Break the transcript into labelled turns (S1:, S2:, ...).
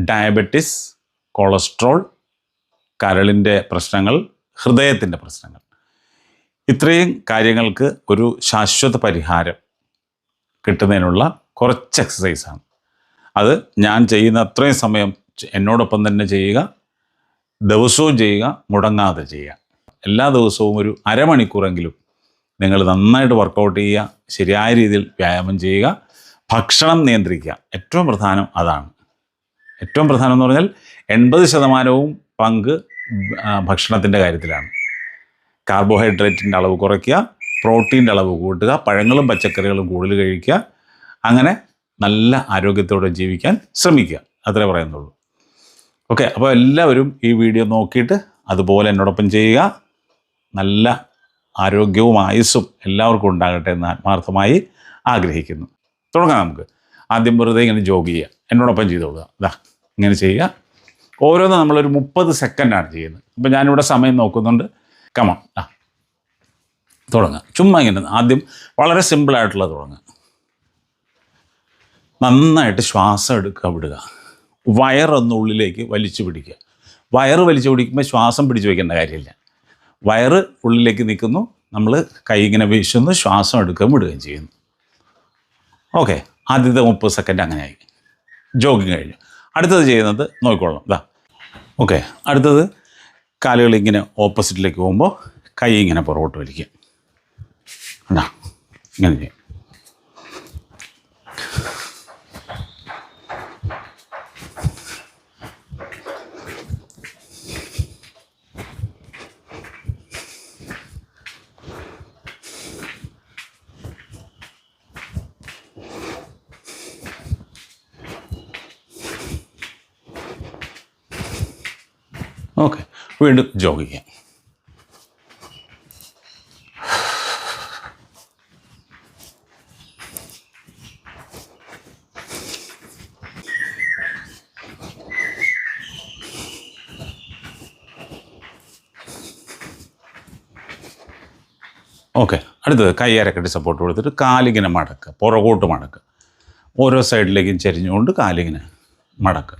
S1: Diabetes cholesterol കരളിന്റെ പ്രശ്നങ്ങൾ ഹൃദയത്തിന്റെ പ്രശ്നങ്ങൾ. ഇത്രയും കാര്യങ്ങൾക്ക് ഒരു ശാശ്വത പരിഹാരം കിട്ടുന്നതിനുള്ള കുറച്ച് എക്സസൈസാണ് അത് ഞാൻ ചെയ്യുന്ന അത്രയും സമയം എന്നോടൊപ്പം തന്നെ ചെയ്യുക ദിവസവും ചെയ്യുക മുടങ്ങാതെ ചെയ്യുക. എല്ലാ ദിവസവും ഒരു അരമണിക്കൂറെങ്കിലും നിങ്ങൾ നന്നായിട്ട് വർക്കൗട്ട് ചെയ്യുക ശരിയായ രീതിയിൽ വ്യായാമം ചെയ്യുക ഭക്ഷണം നിയന്ത്രിക്കുക. ഏറ്റവും പ്രധാനം അതാണ്. ഏറ്റവും പ്രധാനം എന്ന് പറഞ്ഞാൽ എൺപത് ശതമാനവും പങ്ക് ഭക്ഷണത്തിന്റെ കാര്യത്തിലാണ്. കാർബോഹൈഡ്രേറ്റിന്റെ അളവ് കുറയ്ക്കുക പ്രോട്ടീന്റെ അളവ് കൂട്ടുക പഴങ്ങളും പച്ചക്കറികളും കൂടുതൽ കഴിക്കുക അങ്ങനെ നല്ല ആരോഗ്യത്തോടെ ജീവിക്കാൻ ശ്രമിക്കുക. അത്രേ പറയുന്നുള്ളൂ. ഓക്കെ അപ്പോൾ എല്ലാവരും ഈ വീഡിയോ നോക്കിയിട്ട് അതുപോലെ എന്നോടൊപ്പം ചെയ്യുക. നല്ല ആരോഗ്യവും ആയുസ്സും എല്ലാവർക്കും ഉണ്ടാകട്ടെ എന്ന് ആത്മാർത്ഥമായി ആഗ്രഹിക്കുന്നു. തുടങ്ങാം നമുക്ക്. ആദ്യം വെറുതെ ഇങ്ങനെ ജോഗ് ചെയ്യുക. എന്നോടൊപ്പം ചെയ്തോളുക. ഇതാ ഇങ്ങനെ ചെയ്യുക. ഓരോന്ന് നമ്മളൊരു മുപ്പത് സെക്കൻഡാണ് ചെയ്യുന്നത്. ഇപ്പം ഞാനിവിടെ സമയം നോക്കുന്നുണ്ട്. കമൺ ആ. തുടങ്ങുക ചുമ്മാ ഇങ്ങനെ ആദ്യം വളരെ സിമ്പിളായിട്ടുള്ള തുടങ്ങുക നന്നായിട്ട് ശ്വാസം എടുക്കുക വിടുക. വയറൊന്ന് ഉള്ളിലേക്ക് വലിച്ചു പിടിക്കുക. വയറ് വലിച്ചു പിടിക്കുമ്പോൾ ശ്വാസം പിടിച്ചു വയ്ക്കേണ്ട കാര്യമില്ല. വയറ് ഉള്ളിലേക്ക് നിൽക്കുന്നു. നമ്മൾ കൈ ഇങ്ങനെ വീശുന്നു ശ്വാസം എടുക്കുകയും വിടുകയും ചെയ്യുന്നു. ഓക്കെ ആദ്യത്തെ മുപ്പത് സെക്കൻഡ് അങ്ങനെ അങ്ങനെയായി. ജോഗിങ് കഴിഞ്ഞു. അടുത്തത് ചെയ്യുന്നത് നോക്കിക്കൊള്ളണം ഇതാ ഓക്കെ. അടുത്തത് കാലുകൾ ഇങ്ങനെ ഓപ്പോസിറ്റിലേക്ക് പോകുമ്പോൾ കൈ ഇങ്ങനെ പുറകോട്ട് വലിക്കുക. കണ്ടാ ഇങ്ങനെ ചെയ്യും. ഓക്കെ വീണ്ടും ജോഗ് ചെയ്യാം ഓക്കെ അടുത്തത് കൈ അരക്കെട്ടി സപ്പോർട്ട് കൊടുത്തിട്ട് കാലിങ്ങനെ മടക്കുക പുറകോട്ട് മടക്കുക ഓരോ സൈഡിലേക്കും ചരിഞ്ഞുകൊണ്ട് കാലിങ്ങനെ മടക്കുക